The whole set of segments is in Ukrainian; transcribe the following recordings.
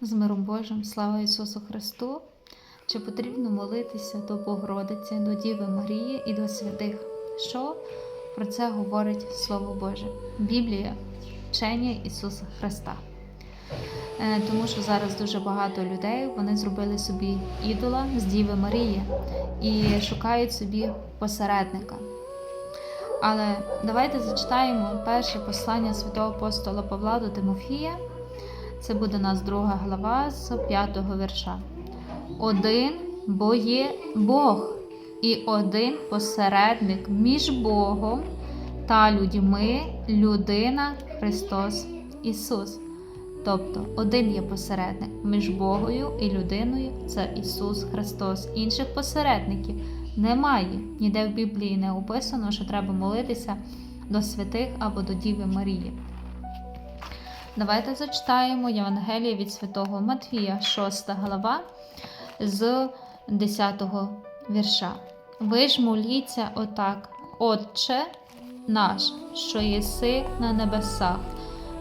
З миром Божим, слава Ісусу Христу! Чи потрібно молитися до Богородиці, до Діви Марії і до святих? Що про це говорить Слово Боже? Біблія, вчення Ісуса Христа. Е, Тому що зараз дуже багато людей вони зробили собі ідола з Діви Марії і шукають собі посередника. Але давайте зачитаємо перше послання святого апостола Павла до Тимофія. Це буде у нас друга глава з п'ятого вірша. Один, бо є Бог, і один посередник між Богом та людьми, людина Христос Ісус. Тобто один є посередник між Богою і людиною це Ісус Христос. Інших посередників немає. Ніде в Біблії не описано, що треба молитися до святих або до Діви Марії. Давайте зачитаємо Євангеліє від святого Матвія, 6 глава з 10 вірша. Ви ж моліться отак, Отче наш, що єси на небесах,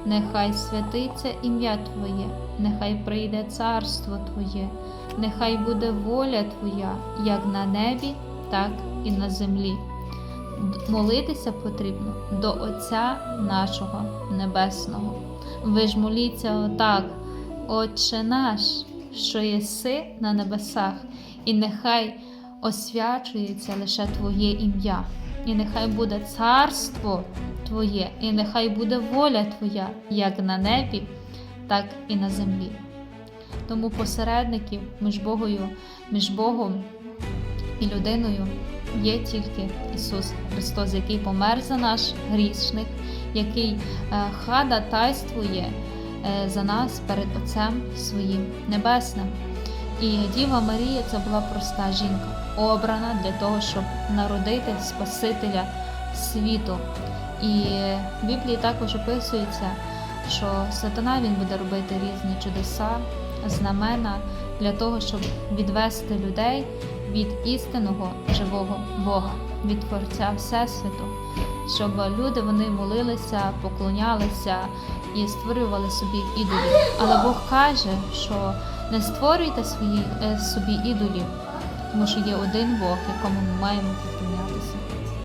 нехай святиться ім'я Твоє, нехай прийде царство Твоє, нехай буде воля Твоя, як на небі, так і на землі. Молитися потрібно до Отця нашого Небесного. Ви ж моліться отак, Отче наш, що єси на небесах, і нехай освячується лише Твоє ім'я, і нехай буде царство Твоє, і нехай буде воля Твоя, як на небі, так і на землі. Тому посередників між Богою, між Богом і людиною є тільки Ісус Христос, який помер за наш грішник, який е, ходатайствує е, за нас перед Отцем своїм Небесним. І Діва Марія це була проста жінка, обрана для того, щоб народити Спасителя світу. І в Біблії також описується, що сатана він буде робити різні чудеса, знамена для того, щоб відвести людей від істинного живого Бога, від Творця Всесвіту, щоб люди вони молилися, поклонялися і створювали собі ідолів. Але Бог каже, що не створюйте свої, е, собі ідолів, тому що є один Бог, якому ми маємо поклонятися.